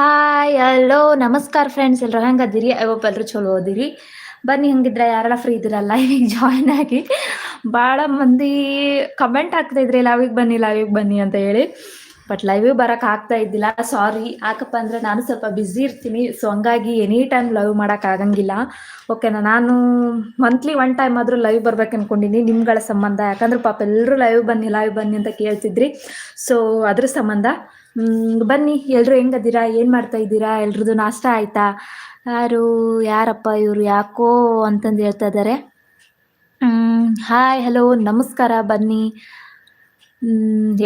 Hi hello ನಮಸ್ಕಾರ friends ಎಲ್ಲರೂ ಹೆಂಗದಿರಿ? I hope ಎಲ್ಲರೂ ಚಲೋ ಓದಿರಿ ಬನ್ನಿ, ಹಂಗಿದ್ರೆ ಯಾರೆಲ್ಲ ಫ್ರೀ ಇದ್ರಲ್ಲ ಈಗ ಜಾಯ್ನ್ ಆಗಿ. ಭಾಳ ಮಂದಿ ಕಮೆಂಟ್ ಹಾಕ್ತಾ ಇದ್ರಿ. ಲಾವಿಗೆ ಬನ್ನಿ ಲಾವಿಗೆ ಬನ್ನಿ ಅಂತ ಹೇಳಿ. ಬಟ್ ಲೈವ್ ಬರಕ್ ಆಗ್ತಾ ಇದ್ದಿಲ್ಲ. ಸಾರಿ ಯಾಕಪ್ಪ ಅಂದ್ರೆ ನಾನು ಸ್ವಲ್ಪ ಬ್ಯುಸಿ ಇರ್ತೀನಿ. ಸೊ ಹಂಗಾಗಿ ಎನಿ ಟೈಮ್ ಲೈವ್ ಮಾಡಕ್ ಆಗಂಗಿಲ್ಲ. ಓಕೆನಾ ನಾನು ಮಂತ್ಲಿ ಒನ್ ಟೈಮ್ ಆದರೂ ಲೈವ್ ಬರ್ಬೇಕು ಅನ್ಕೊಂಡಿನಿ ನಿಮ್ಗಳ ಸಂಬಂಧ. ಯಾಕಂದ್ರೆ ಪಾಪ ಎಲ್ಲರೂ ಲೈವ್ ಬನ್ನಿ ಲೈವ್ ಬನ್ನಿ ಅಂತ ಕೇಳ್ತಿದ್ರಿ. ಸೊ ಅದ್ರ ಸಂಬಂಧ, ಹ್ಮ್, ಬನ್ನಿ. ಎಲ್ರು ಹೆಂಗದಿರಾ ಏನು ಮಾಡ್ತಾ ಇದ್ದೀರಾ? ಎಲ್ರದ್ದು ನಾಷ್ಟ ಆಯ್ತಾ? ಯಾರು, ಯಾರಪ್ಪ ಇವರು? ಯಾಕೋ ಅಂತಂದು ಹೇಳ್ತಾ ಇದ್ದಾರೆ ಹಾಯ್ ಹಲೋ ನಮಸ್ಕಾರ, ಬನ್ನಿ.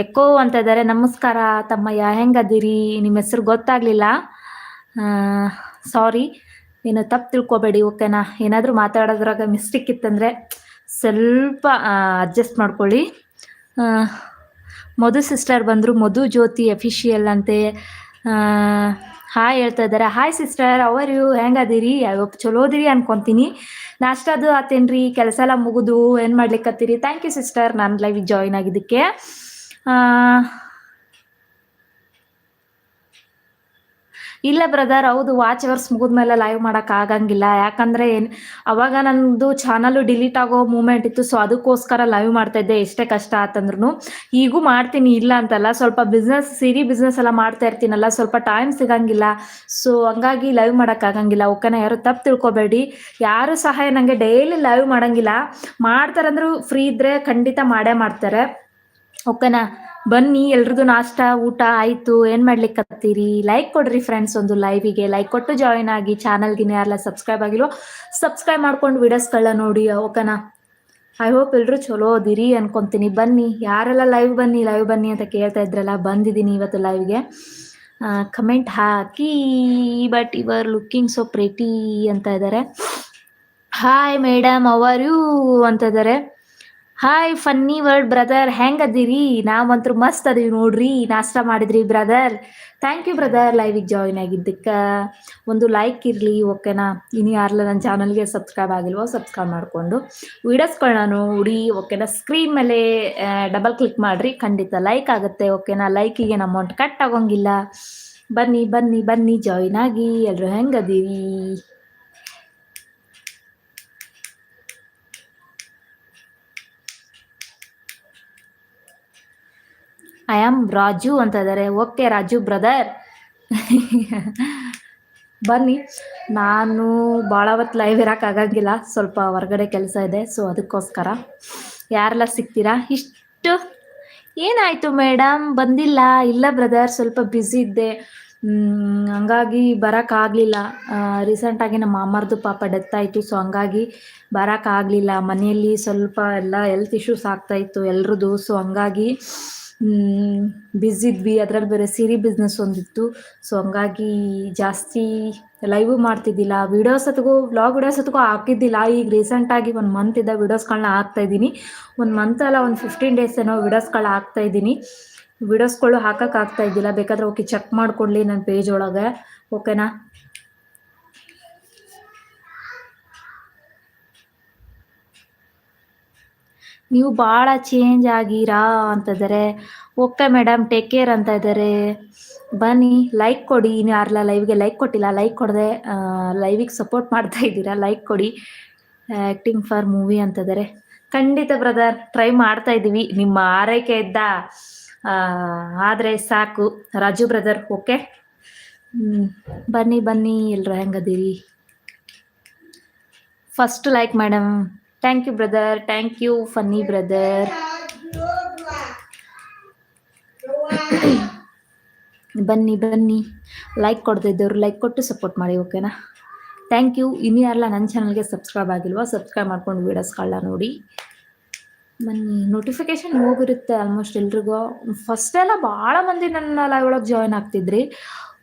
ಎಕ್ಕೋ ಅಂತ ಇದ್ದಾರೆ ನಮಸ್ಕಾರ ತಮ್ಮಯ್ಯ. ಹೆಂಗದಿರಿ? ನಿಮ್ಮ ಹೆಸರು ಗೊತ್ತಾಗ್ಲಿಲ್ಲ. ಸಾರಿ ಏನು ತಪ್ಪು ತಿಳ್ಕೊಬೇಡಿ, ಓಕೆನಾ? ಏನಾದರೂ ಮಾತಾಡೋದ್ರಾಗ ಮಿಸ್ಟೇಕ್ ಇತ್ತಂದರೆ ಸ್ವಲ್ಪ ಅಡ್ಜಸ್ಟ್ ಮಾಡ್ಕೊಳ್ಳಿ. ಮಧು ಸಿಸ್ಟರ್ ಬಂದರು. ಮಧು ಜ್ಯೋತಿ ಅಫಿಷಿಯಲ್ ಅಂತೆ. ಹಾಯ್ ಹೇಳ್ತಾ ಇದ್ದಾರೆ. Hi sister how are you ಹೆಂಗದಿರಿ? ಚಲೋ ಅದಿರಿ ಅನ್ಕೊಂತೀನಿ. ನಾಷ್ಟದು ಆತೇನ್ರಿ. ಕೆಲಸ ಎಲ್ಲ ಮುಗಿದು. ಏನು ಮಾಡ್ಲಿಕ್ಕತ್ತೀರಿ ಥ್ಯಾಂಕ್ ಯು ಸಿಸ್ಟರ್ ನಾನು ಲೈವ್ ಜಾಯಿನ್ ಆಗಿದ್ದಕ್ಕೆ. ಇಲ್ಲ ಬ್ರದರ್ ಹೌದು ವಾಚ್ ಅವರ್ಸ್ ಮುಗಿದ್ಮೇಲೆ ಲೈವ್ ಮಾಡಕ್ ಆಗಂಗಿಲ್ಲ. ಯಾಕಂದ್ರೆ ಏನ್, ಅವಾಗ ನಂದು ಚಾನಲ್ ಡಿಲೀಟ್ ಆಗೋ ಮೂಮೆಂಟ್ ಇತ್ತು ಸೊ ಅದಕ್ಕೋಸ್ಕರ ಲೈವ್ ಮಾಡ್ತಾ ಇದ್ದೆ. ಎಷ್ಟೇ ಕಷ್ಟ ಆತಂದ್ರೂ ಈಗೂ ಮಾಡ್ತೀನಿ, ಇಲ್ಲ ಅಂತಲ್ಲ. ಸ್ವಲ್ಪ ಬಿಸ್ನೆಸ್ ಸಿರಿ ಬಿಸ್ನೆಸ್ ಎಲ್ಲ ಮಾಡ್ತಾ ಇರ್ತೀನಲ್ಲ, ಸ್ವಲ್ಪ ಟೈಮ್ ಸಿಗಂಗಿಲ್ಲ. ಸೊ ಹಂಗಾಗಿ ಲೈವ್ ಮಾಡಕ್ ಆಗಂಗಿಲ್ಲ. ಓಕೆನಾ? ಯಾರು ತಪ್ಪು ತಿಳ್ಕೊಬೇಡಿ. ಯಾರು ಸಹಾಯ ನಂಗೆ ಡೈಲಿ ಲೈವ್ ಮಾಡಂಗಿಲ್ಲ. ಮಾಡ್ತಾರಂದ್ರು ಫ್ರೀ ಇದ್ರೆ ಖಂಡಿತ ಮಾಡೇ ಮಾಡ್ತಾರೆ. ಓಕೆನಾ? ಬನ್ನಿ, ಎಲ್ರಿಗೂ ನಾಷ್ಟ, ಊಟ ಆಯ್ತು. ಏನ್ ಮಾಡ್ಲಿಕ್ಕತ್ತೀರಿ ಲೈಕ್ ಕೊಡ್ರಿ ಫ್ರೆಂಡ್ಸ್ ಒಂದು ಲೈವಿಗೆ ಲೈಕ್ ಕೊಟ್ಟು ಜಾಯಿನ್ ಆಗಿ ಚಾನಲ್ಗಿನ ಯಾರೆಲ್ಲ ಸಬ್ಸ್ಕ್ರೈಬ್ ಆಗಿಲ್ವೋ ಸಬ್ಸ್ಕ್ರೈಬ್ ಮಾಡ್ಕೊಂಡು ವಿಡಿಯೋಸ್ಗಳನ್ನ ನೋಡಿ, ಓಕೆನಾ? ಐ ಹೋಪ್ ಎಲ್ರು ಚಲೋ ಅದಿರಿ ಅನ್ಕೊಂತೀನಿ. ಬನ್ನಿ, ಯಾರೆಲ್ಲ ಲೈವ್ ಬನ್ನಿ ಲೈವ್ ಬನ್ನಿ ಅಂತ ಕೇಳ್ತಾ ಇದ್ರಲ್ಲ, ಬಂದಿದ್ದೀನಿ ಇವತ್ತು ಲೈವ್ಗೆ ಕಮೆಂಟ್ ಹಾಕಿ ಬಟ್ ಇವರ್ ಲುಕ್ಕಿಂಗ್ ಸೊ ಪ್ರೆಟಿ ಅಂತ ಇದ್ದಾರೆ ಹಾಯ್ ಮೇಡಮ್ ಅವರ್ ಯು ಅಂತ ಇದ್ದಾರೆ ಹಾಯ್ ಫನ್ನಿ ವರ್ಡ್ ಬ್ರದರ್ ಹೆಂಗ್ ಅದಿರಿ ನಾವಂತೂ ಮಸ್ತ್ ಅದೀವಿ ನೋಡ್ರಿ. ನಾಷ್ಟ ಮಾಡಿದ್ರಿ ಬ್ರದರ್ ಥ್ಯಾಂಕ್ ಯು ಬ್ರದರ್ ಲೈವಿಗೆ ಜಾಯಿನ್ ಆಗಿದ್ದಕ್ಕೆ. ಒಂದು ಲೈಕ್ ಇರಲಿ, ಓಕೆನಾ? ಇನ್ನು ಯಾರಲ್ಲ ನನ್ನ ಚಾನಲ್ಗೆ ಸಬ್ಸ್ಕ್ರೈಬ್ ಆಗಿಲ್ವೋ ಸಬ್ಸ್ಕ್ರೈಬ್ ಮಾಡಿಕೊಂಡು ವೀಡಿಯೋಸ್ಗಳನ್ನ ನೋಡಿ, ಓಕೆನಾ? ಸ್ಕ್ರೀನ್ ಮೇಲೆ ಡಬಲ್ ಕ್ಲಿಕ್ ಮಾಡಿರಿ. ಖಂಡಿತ ಲೈಕ್ ಆಗುತ್ತೆ, ಓಕೆನಾ? ಲೈಕಿಗೆ ಅಮೌಂಟ್ ಕಟ್ ಆಗೋಂಗಿಲ್ಲ. ಬನ್ನಿ ಬನ್ನಿ ಬನ್ನಿ ಜಾಯಿನ್ ಆಗಿ. ಎಲ್ಲರೂ ಹೆಂಗದೀರಿ? ಐ ಆಮ್ ರಾಜು ಅಂತ ಇದ್ದಾರೆ ಓಕೆ ರಾಜು ಬ್ರದರ್ ಬನ್ನಿ. ನಾನು ಭಾಳ ಹೊತ್ತು ಲೈವ್ ಇರೋಕೆ ಆಗಂಗಿಲ್ಲ. ಸ್ವಲ್ಪ ಹೊರಗಡೆ ಕೆಲಸ ಇದೆ ಸೊ ಅದಕ್ಕೋಸ್ಕರ. ಯಾರೆಲ್ಲ ಸಿಗ್ತೀರಾ? ಇಷ್ಟು ಏನಾಯಿತು ಮೇಡಮ್ ಬಂದಿಲ್ಲ. ಇಲ್ಲ ಬ್ರದರ್ ಸ್ವಲ್ಪ ಬ್ಯುಸಿ ಇದ್ದೆ. ಹಂಗಾಗಿ ಬರೋಕ್ಕಾಗಲಿಲ್ಲ ರೀಸೆಂಟಾಗಿ ನಮ್ಮ ಮಾಮರ್ದು ಪಾಪ ಡೆತ್ ಆಯಿತು ಸೊ ಹಂಗಾಗಿ ಬರೋಕ್ಕಾಗಲಿಲ್ಲ ಮನೆಯಲ್ಲಿ ಸ್ವಲ್ಪ ಎಲ್ಲ ಹೆಲ್ತ್ ಇಶ್ಯೂಸ್ ಆಗ್ತಾಯಿತ್ತು ಎಲ್ರದ್ದು ಸೊ ಹಂಗಾಗಿ ಇದ್ವಿ. ಅದರಲ್ಲಿ ಬೇರೆ ಸೀರೆ ಬಿಸ್ನೆಸ್ ಒಂದಿತ್ತು. ಸೊ ಹಂಗಾಗಿ ಜಾಸ್ತಿ ಲೈವ್ ಮಾಡ್ತಿದ್ದಿಲ್ಲ. ವಿಡಿಯೋಸ್ ಹತ್ಗೂ ವ್ಲಾಗ್ ವಿಡಿಯೋಸ್ ಹತ್ಗೂ ಹಾಕಿದ್ದಿಲ್ಲ. ಈಗ ರೀಸೆಂಟಾಗಿ ಒಂದು ಮಂತ್ ಇದ್ದ ವಿಡಿಯೋಸ್ಗಳನ್ನ ಹಾಕ್ತಾ ಇದ್ದೀನಿ. ಒಂದು ಮಂತ್ ಅಲ್ಲ, ಒಂದು ಫಿಫ್ಟೀನ್ ಡೇಸ್ ಏನೋ ವಿಡಿಯೋಸ್ಗಳು ಹಾಕ್ತಾ ಇದ್ದೀನಿ. ವಿಡಿಯೋಸ್ಗಳು ಹಾಕಕ್ಕೆ ಆಗ್ತಾ ಇದ್ದಿಲ್ಲ. ಬೇಕಾದ್ರೆ ಓಕೆ ಚೆಕ್ ಮಾಡಿಕೊಡ್ಲಿ ನನ್ನ ಪೇಜ್ ಒಳಗೆ. ಓಕೆನಾ ನೀವು ಭಾಳ ಚೇಂಜ್ ಆಗಿರಾ ಅಂತ ಇದ್ದಾರೆ ಓಕೆ ಮೇಡಮ್ ಟೇಕ್ ಕೇರ್ ಅಂತ ಇದ್ದಾರೆ ಬನ್ನಿ ಲೈಕ್ ಕೊಡಿ. ಇನ್ನು ಯಾರಲ್ಲ ಲೈವ್ಗೆ ಲೈಕ್ ಕೊಟ್ಟಿಲ್ಲ ಲೈಕ್ ಕೊಡದೆ ಲೈವಿಗೆ ಸಪೋರ್ಟ್ ಮಾಡ್ತಾ ಇದ್ದೀರಾ ಲೈಕ್ ಕೊಡಿ. ಆ್ಯಕ್ಟಿಂಗ್ ಫಾರ್ ಮೂವಿ ಅಂತ ಇದ್ದಾರೆ ಖಂಡಿತ ಬ್ರದರ್ ಟ್ರೈ ಮಾಡ್ತಾ ಇದ್ದೀವಿ. ನಿಮ್ಮ ಆರೈಕೆ ಇದ್ದ ಆದರೆ ಸಾಕು. ರಾಜು ಬ್ರದರ್ ಓಕೆ ಬನ್ನಿ ಬನ್ನಿ ಎಲ್ಲರೂ ಹೆಂಗದಿರಿ first like madam thank you brother thank you funny brother ಬನ್ನಿ ಬನ್ನಿ. ಲೈಕ್ ಕೊಡ್ತಿದ್ದವ್ರು ಲೈಕ್ ಕೊಟ್ಟು ಸಪೋರ್ಟ್ ಮಾಡಿ ಓಕೆನಾ ಥ್ಯಾಂಕ್ ಯು ಇನ್ನು ಯಾರಲ್ಲ ನನ್ನ ಚಾನಲ್ಗೆ ಸಬ್ಸ್ಕ್ರೈಬ್ ಆಗಿಲ್ವಾ ಸಬ್ಸ್ಕ್ರೈಬ್ ಮಾಡ್ಕೊಂಡು ವೀಡಿಯೋಸ್ಗಳನ್ನ ನೋಡಿ. ಬನ್ನಿ ನೋಟಿಫಿಕೇಶನ್ ಹೋಗಿರುತ್ತೆ ಆಲ್ಮೋಸ್ಟ್ ಎಲ್ರಿಗೂ. ಫಸ್ಟ್ ಎಲ್ಲ ಭಾಳ ಮಂದಿ ನನ್ನ ಲೈವ್ ಒಳಗೆ ಜಾಯ್ನ್ ಆಗ್ತಿದ್ರಿ.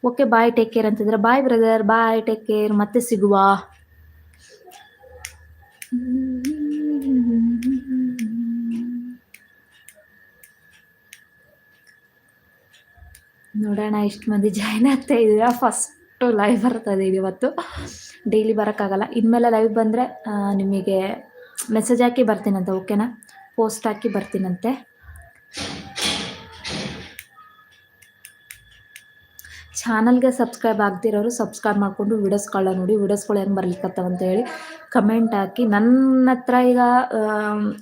ಓಕೆ ಬಾಯ್ ಟೇಕ್ ಕೇರ್ ಅಂತಿದ್ರೆ. Bye brother bye take care ಮತ್ತೆ ಸಿಗುವ. ನೋಡೋಣ, ಇಷ್ಟು ಮಂದಿ ಜಾಯ್ನ್ ಆಗ್ತಾ ಇದ್ದೀರಾ? ಫಸ್ಟು ಲೈವ್ ಬರ್ತದೆ ಇದೆ ಇವತ್ತು. ಡೈಲಿ ಬರೋಕ್ಕಾಗಲ್ಲ. ಇನ್ಮೇಲೆ ಲೈವ್ ಬಂದರೆ ನಿಮಗೆ ಮೆಸೇಜ್ ಹಾಕಿ ಬರ್ತೀನಂತೆ ಓಕೆನಾ ಪೋಸ್ಟ್ ಹಾಕಿ ಬರ್ತೀನಂತೆ. ಚಾನಲ್ಗೆ ಸಬ್ಸ್ಕ್ರೈಬ್ ಆಗ್ತಿರೋರು ಸಬ್ಸ್ಕ್ರೈಬ್ ಮಾಡಿಕೊಂಡು ವಿಡಿಯೋಸ್ಗಳನ್ನ ನೋಡಿ ವೀಡಿಯೋಸ್ಗಳು ಹೆಂಗೆ ಬರ್ಲಿಕ್ಕತ್ತವ ಅಂತ ಹೇಳಿ. ಕಮೆಂಟ್ ಹಾಕಿ. ನನ್ನ ಹತ್ರ ಈಗ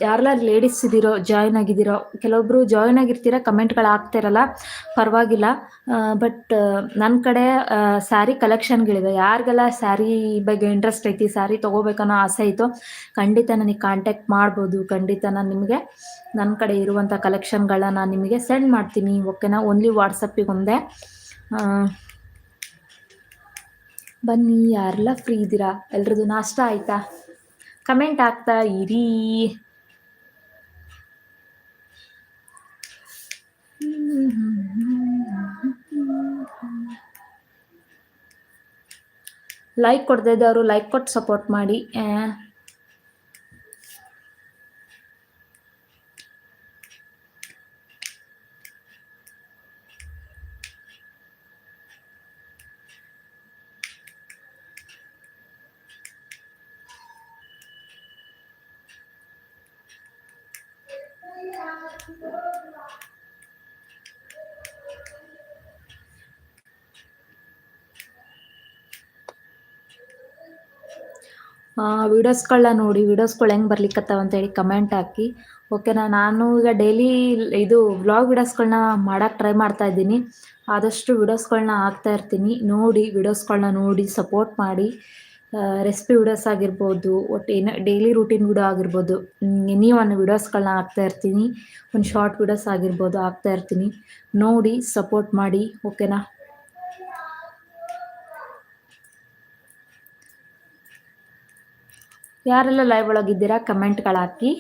ಯಾರೆಲ್ಲ ಲೇಡೀಸ್ ಇದ್ದೀರೋ ಜಾಯ್ನ್ ಆಗಿದ್ದೀರೋ ಕೆಲವೊಬ್ಬರು ಜಾಯ್ನ್ ಆಗಿರ್ತೀರ ಕಮೆಂಟ್ಗಳು ಹಾಕ್ತಿರಲ್ಲ ಪರವಾಗಿಲ್ಲ. ಬಟ್ ನನ್ನ ಕಡೆ ಸ್ಯಾರಿ ಕಲೆಕ್ಷನ್ಗಳಿವೆ ಯಾರಿಗೆಲ್ಲ ಸ್ಯಾರಿ ಬಗ್ಗೆ ಇಂಟ್ರೆಸ್ಟ್ ಐತಿ ಸ್ಯಾರಿ ತೊಗೋಬೇಕನ್ನೋ ಆಸೆ ಐತೋ ಖಂಡಿತ ನನಗೆ ಕಾಂಟ್ಯಾಕ್ಟ್ ಮಾಡ್ಬೋದು. ಖಂಡಿತ ನಾನು ನಿಮಗೆ ನನ್ನ ಕಡೆ ಇರುವಂಥ ಕಲೆಕ್ಷನ್ಗಳನ್ನ ನಾನು ನಿಮಗೆ ಸೆಂಡ್ ಮಾಡ್ತೀನಿ. ಓಕೆನಾ? ಓನ್ಲಿ ವಾಟ್ಸಪ್ಪಿಗೆ ಒಂದೇ. ಬನ್ನಿ, ಯಾರೆಲ್ಲ ಫ್ರೀ ಇದ್ದೀರಾ? ಎಲ್ರದ್ದು ನಾಷ್ಟ ಆಯ್ತಾ? ಕಮೆಂಟ್ ಆಗ್ತಾ ಇರಿ. ಲೈಕ್ ಕೊಡದೇ ಇದ್ದವರು ಲೈಕ್ ಕೊಟ್ಟು ಸಪೋರ್ಟ್ ಮಾಡಿ. ವೀಡಿಯೋಸ್ಗಳನ್ನ ನೋಡಿ ವಿಡಿಯೋಸ್ಗಳು ಹೆಂಗೆ ಬರ್ಲಿಕ್ಕತ್ತಾವ ಅಂತೇಳಿ ಕಮೆಂಟ್ ಹಾಕಿ. ಓಕೆನಾ ನಾನು ಈಗ ಡೈಲಿ ಇದು ವ್ಲಾಗ್ ವಿಡಿಯೋಸ್ಗಳನ್ನ ಮಾಡೋಕ್ಕೆ ಟ್ರೈ ಮಾಡ್ತಾ ಇದ್ದೀನಿ. ಆದಷ್ಟು ವಿಡಿಯೋಸ್ಗಳನ್ನ ಹಾಕ್ತಾ ಇರ್ತೀನಿ. ನೋಡಿ ವಿಡಿಯೋಸ್ಗಳನ್ನ ನೋಡಿ ಸಪೋರ್ಟ್ ಮಾಡಿ. ರೆಸಿಪಿ ವಿಡಿಯೋಸ್ ಆಗಿರ್ಬೋದು, ಒಟ್ಟು ಏನೋ ಡೈಲಿ ರೂಟೀನ್ ವಿಡಿಯೋ ಆಗಿರ್ಬೋದು ಎನಿ ಒನ್ ವಿಡಿಯೋಸ್ಗಳನ್ನ ಹಾಕ್ತಾ ಇರ್ತೀನಿ, ಒಂದು ಶಾರ್ಟ್ ವಿಡಿಯೋಸ್ ಆಗಿರ್ಬೋದು ಹಾಕ್ತಾ ಇರ್ತೀನಿ, ನೋಡಿ ಸಪೋರ್ಟ್ ಮಾಡಿ ಓಕೆನಾ ಯಾರೆಲ್ಲ ಲೈವ್ ಒಳಗಿದ್ದೀರಾ ಕಮೆಂಟ್ಗಳು ಹಾಕಿ.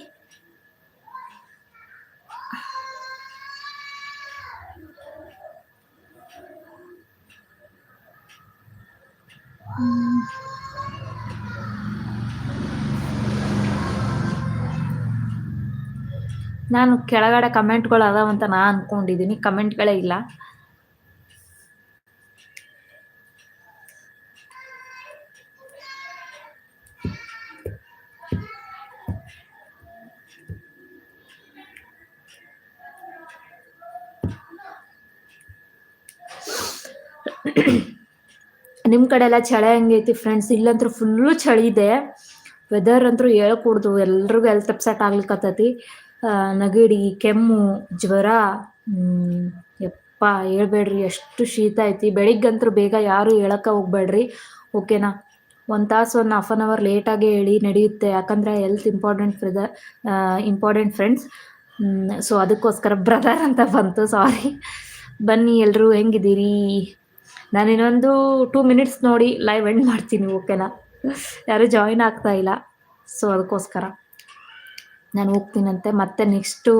ನಾನು ಕೆಳಗಡೆ ಕಮೆಂಟ್ಗಳು ಅದಾವಂತ ನಾ ಅನ್ಕೊಂಡಿದ್ದೀನಿ ಕಮೆಂಟ್ಗಳೇ ಇಲ್ಲ. ನಿಮ್ಮ ಕಡೆ ಎಲ್ಲ ಚಳಿ ಹೆಂಗೈತಿ ಫ್ರೆಂಡ್ಸ್ ಇಲ್ಲಂತೂ ಫುಲ್ಲು ಚಳಿ ಇದೆ. ವೆದರ್ ಅಂತೂ ಹೇಳ್ಕೂಡ್ದು, ಎಲ್ರಿಗೂ ಹೆಲ್ತ್ ಅಪ್ಸೆಟ್ ಆಗ್ಲಿಕ್ಕತ್ತೈತಿ ನೆಗಡಿ, ಕೆಮ್ಮು, ಜ್ವರ ಯಪ್ಪ, ಹೇಳ್ಬೇಡ್ರಿ ಎಷ್ಟು ಶೀತ ಐತಿ. ಬೆಳಿಗ್ಗಂತೂ ಬೇಗ ಯಾರು ಹೇಳಕ್ಕೆ ಹೋಗ್ಬೇಡ್ರಿ. ಓಕೆನಾ? ಒಂದು ತಾಸು, ಒಂದು ಹಾಫ್ ಆನ್ ಅವರ್ ಲೇಟಾಗಿ ಹೇಳಿ ನಡೆಯುತ್ತೆ. ಯಾಕಂದರೆ health important brother important friends so ಅದಕ್ಕೋಸ್ಕರ ಬ್ರದರ್ ಅಂತ ಬಂತು ಸಾರಿ ಬನ್ನಿ ಎಲ್ಲರೂ ಹೆಂಗಿದ್ದೀರಿ? ನಾನು ಇನ್ನೊಂದು ಟೂ ಮಿನಿಟ್ಸ್ ನೋಡಿ ಲೈವ್ ಎಂಡ್ ಮಾಡ್ತೀನಿ, ಓಕೆನಾ? ಯಾರು ಜಾಯಿನ್ ಆಗ್ತಾ ಇಲ್ಲ ಸೊ ಅದಕ್ಕೋಸ್ಕರ. ನಾನು ಹೋಗ್ತೀನಂತೆ. ಮತ್ತೆ ನೆಕ್ಸ್ಟು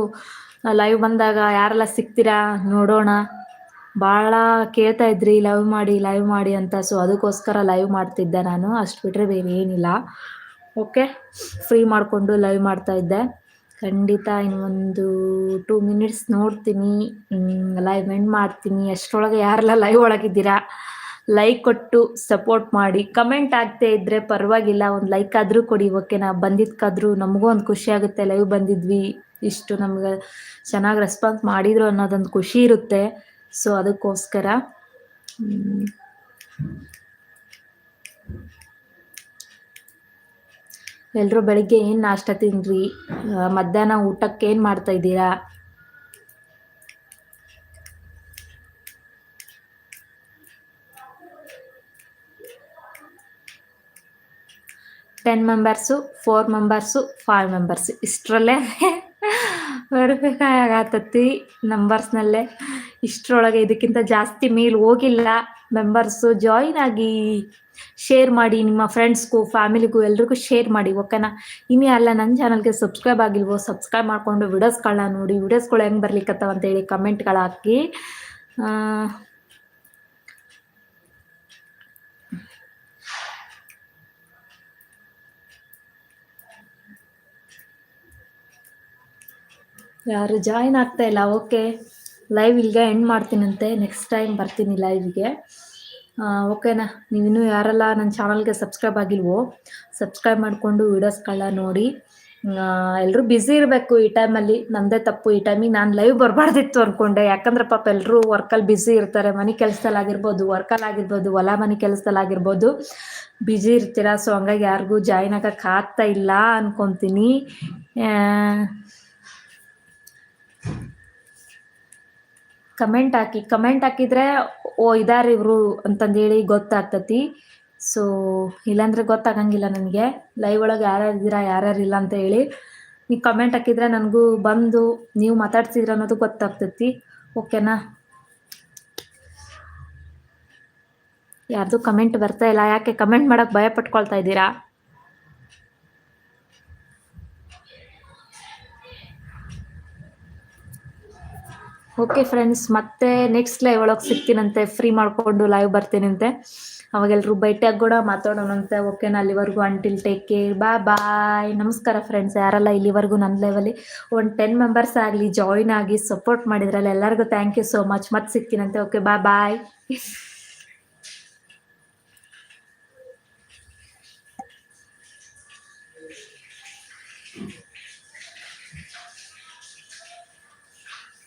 ಲೈವ್ ಬಂದಾಗ ಯಾರೆಲ್ಲ ಸಿಗ್ತೀರಾ ನೋಡೋಣ. ಭಾಳ ಕೇಳ್ತಾ ಇದ್ರಿ ಲೈವ್ ಮಾಡಿ ಲೈವ್ ಮಾಡಿ ಅಂತ. ಸೊ ಅದಕ್ಕೋಸ್ಕರ ಲೈವ್ ಮಾಡ್ತಿದ್ದೆ ನಾನು. ಅಷ್ಟು ಬಿಟ್ಟರೆ ಬೇರೆ ಏನಿಲ್ಲ. ಓಕೆ ಫ್ರೀ ಮಾಡಿಕೊಂಡು ಲೈವ್ ಮಾಡ್ತಾ ಇದ್ದೆ. ಖಂಡಿತ ಇನ್ನೊಂದು ಟೂ ಮಿನಿಟ್ಸ್ ನೋಡ್ತೀನಿ. ಲೈವ್ ಎಂಡ್ ಮಾಡ್ತೀನಿ. ಅಷ್ಟರೊಳಗೆ ಯಾರೆಲ್ಲ ಲೈವ್ ಒಳಗಿದ್ದೀರಾ? ಲೈಕ್ ಕೊಟ್ಟು ಸಪೋರ್ಟ್ ಮಾಡಿ. ಕಮೆಂಟ್ ಆಗ್ತಾ ಇದ್ರೆ ಪರವಾಗಿಲ್ಲ, ಒಂದು ಲೈಕ್ ಆದರೂ ಕೊಡಿ ಓಕೆನಾ ಬಂದಿದ್ದಕ್ಕಾದ್ರೂ ನಮಗೂ ಒಂದು ಖುಷಿ ಆಗುತ್ತೆ. ಲೈವ್ ಬಂದಿದ್ವಿ, ಇಷ್ಟು ನಮ್ಗೆ ಚೆನ್ನಾಗಿ ರೆಸ್ಪಾನ್ಸ್ ಮಾಡಿದ್ರು ಅನ್ನೋದೊಂದು ಖುಷಿ ಇರುತ್ತೆ. ಸೊ ಅದಕ್ಕೋಸ್ಕರ ಎಲ್ಲರೂ ಬೆಳಿಗ್ಗೆ ಏನು ನಾಷ್ಟ ತಿನ್ರಿ ಮಧ್ಯಾಹ್ನ ಊಟಕ್ಕೆ ಏನು ಮಾಡ್ತಾ ಇದ್ದೀರಾ? Ten members four members five members ಇಷ್ಟರಲ್ಲೇ verify ನಂಬರ್ಸ್ನಲ್ಲೇ ಇಷ್ಟರೊಳಗೆ ಇದಕ್ಕಿಂತ ಜಾಸ್ತಿ ಮೇಲ್ ಹೋಗಿಲ್ಲ. ಮೆಂಬರ್ಸು ಜಾಯಿನ್ ಆಗಿ ಶೇರ್ ಮಾಡಿ ನಿಮ್ಮ ಫ್ರೆಂಡ್ಸ್ಗೂ ಫ್ಯಾಮಿಲಿಗೂ ಎಲ್ರಿಗೂ ಶೇರ್ ಮಾಡಿ ಓಕೆನಾ ಇನ್ನು ಅಲ್ಲ ನನ್ನ ಚಾನಲ್ಗೆ ಸಬ್ಸ್ಕ್ರೈಬ್ ಆಗಿಲ್ವೋ ಸಬ್ಸ್ಕ್ರೈಬ್ ಮಾಡಿಕೊಂಡು ವಿಡಿಯೋಸ್ಗಳನ್ನ ನೋಡಿ ವಿಡಿಯೋಸ್ಗಳು ಹೆಂಗೆ ಬರ್ಲಿಕ್ಕತ್ತವ ಅಂತೇಳಿ ಕಮೆಂಟ್ಗಳು ಹಾಕಿ. ಯಾರು ಜಾಯಿನ್ ಆಗ್ತಾ ಇಲ್ಲ ಓಕೆ ಲೈವ್ ಇಲ್ಲಿಗೆ ಎಂಡ್ ಮಾಡ್ತೀನಂತೆ. ನೆಕ್ಸ್ಟ್ ಟೈಮ್ ಬರ್ತೀನಿ ಲೈವ್ಗೆ ಓಕೆನಾ ನೀವಿನ್ನೂ ಯಾರೆಲ್ಲ ನನ್ನ ಚಾನಲ್ಗೆ ಸಬ್ಸ್ಕ್ರೈಬ್ ಆಗಿಲ್ವೋ ಸಬ್ಸ್ಕ್ರೈಬ್ ಮಾಡಿಕೊಂಡು ವೀಡಿಯೋಸ್ಗಳನ್ನ ನೋಡಿ. ಎಲ್ಲರೂ ಬ್ಯುಸಿ ಇರಬೇಕು ಈ ಟೈಮಲ್ಲಿ ನಂದೇ ತಪ್ಪು. ಈ ಟೈಮಿಗೆ ನಾನು ಲೈವ್ ಬರಬಾರ್ದಿತ್ತು ಅಂದ್ಕೊಂಡೆ ಯಾಕಂದ್ರೆ ಪಾಪ ಎಲ್ಲರೂ ವರ್ಕಲ್ಲಿ ಬ್ಯುಸಿ ಇರ್ತಾರೆ. ಮನೆ ಕೆಲಸದಲ್ಲಿ ಆಗಿರ್ಬೋದು ವರ್ಕಲ್ಲಿ ಆಗಿರ್ಬೋದು, ಹೊಲ ಮನೆ ಕೆಲಸದಲ್ಲಿ ಆಗಿರ್ಬೋದು. ಬ್ಯುಸಿ ಇರ್ತೀರ? ಸೊ ಹಂಗಾಗಿ ಯಾರಿಗೂ ಜಾಯ್ನ್ ಆಗೋಕ್ಕಾಗ್ತಾ ಇಲ್ಲ ಅನ್ಕೊತೀನಿ. ಕಮೆಂಟ್ ಹಾಕಿ ಕಮೆಂಟ್ ಹಾಕಿದ್ರೆ, ಓ, ಇದಾರೆ ಇವರು ಅಂತಂದೇಳಿ ಗೊತ್ತಾಗ್ತತಿ. ಸೊ ಇಲ್ಲಾಂದ್ರೆ ಗೊತ್ತಾಗಂಗಿಲ್ಲ ನನಗೆ. ಲೈವ್ ಒಳಗೆ ಯಾರ್ಯಾರು ಇದ್ದೀರಾ, ಯಾರ್ಯಾರು ಇಲ್ಲ ಅಂತ ಹೇಳಿ. ನೀವು ಕಮೆಂಟ್ ಹಾಕಿದ್ರೆ ನನಗೂ ಬಂದು ನೀವು ಮಾತಾಡ್ತಿದ್ರ ಅನ್ನೋದು ಗೊತ್ತಾಗ್ತತಿ. ಓಕೆನಾ ಯಾರ್ದು ಕಮೆಂಟ್ ಬರ್ತಾ ಇಲ್ಲ. ಯಾಕೆ ಕಮೆಂಟ್ ಮಾಡಕ್ಕೆ ಭಯ ಪಟ್ಕೊಳ್ತಾ ಇದ್ದೀರಾ? ಓಕೆ ಫ್ರೆಂಡ್ಸ್ ಮತ್ತೆ ನೆಕ್ಸ್ಟ್ ಲೈವ್ ಒಳಗೆ ಸಿಗ್ತೀನಂತೆ. ಫ್ರೀ ಮಾಡ್ಕೊಂಡು ಲೈವ್ ಬರ್ತೀನಂತೆ. ಅವಾಗೆಲ್ಲರೂ ಬೈಟಾಗಿ ಕೂಡ ಮಾತಾಡೋಣಂತೆ ಓಕೆನಾ ಅಲ್ಲಿವರೆಗೂ ಅಂಟಿಲ್ ಟೇಕ್ ಕೇರ್ ಬಾ ಬಾಯ್ ನಮಸ್ಕಾರ ಫ್ರೆಂಡ್ಸ್ ಯಾರೆಲ್ಲ ಇಲ್ಲಿವರೆಗೂ ನನ್ನ ಲೈವಲ್ಲಿ ಒಂದು ಟೆನ್ ಮೆಂಬರ್ಸ್ ಆಗಲಿ ಜಾಯಿನ್ ಆಗಿ ಸಪೋರ್ಟ್ ಮಾಡಿದ್ರಲ್ಲ, ಎಲ್ಲರಿಗೂ ಥ್ಯಾಂಕ್ ಯು ಸೋ ಮಚ್ ಮತ್ತೆ ಸಿಗ್ತೀನಂತೆ. ಓಕೆ ಬಾ ಬಾಯ್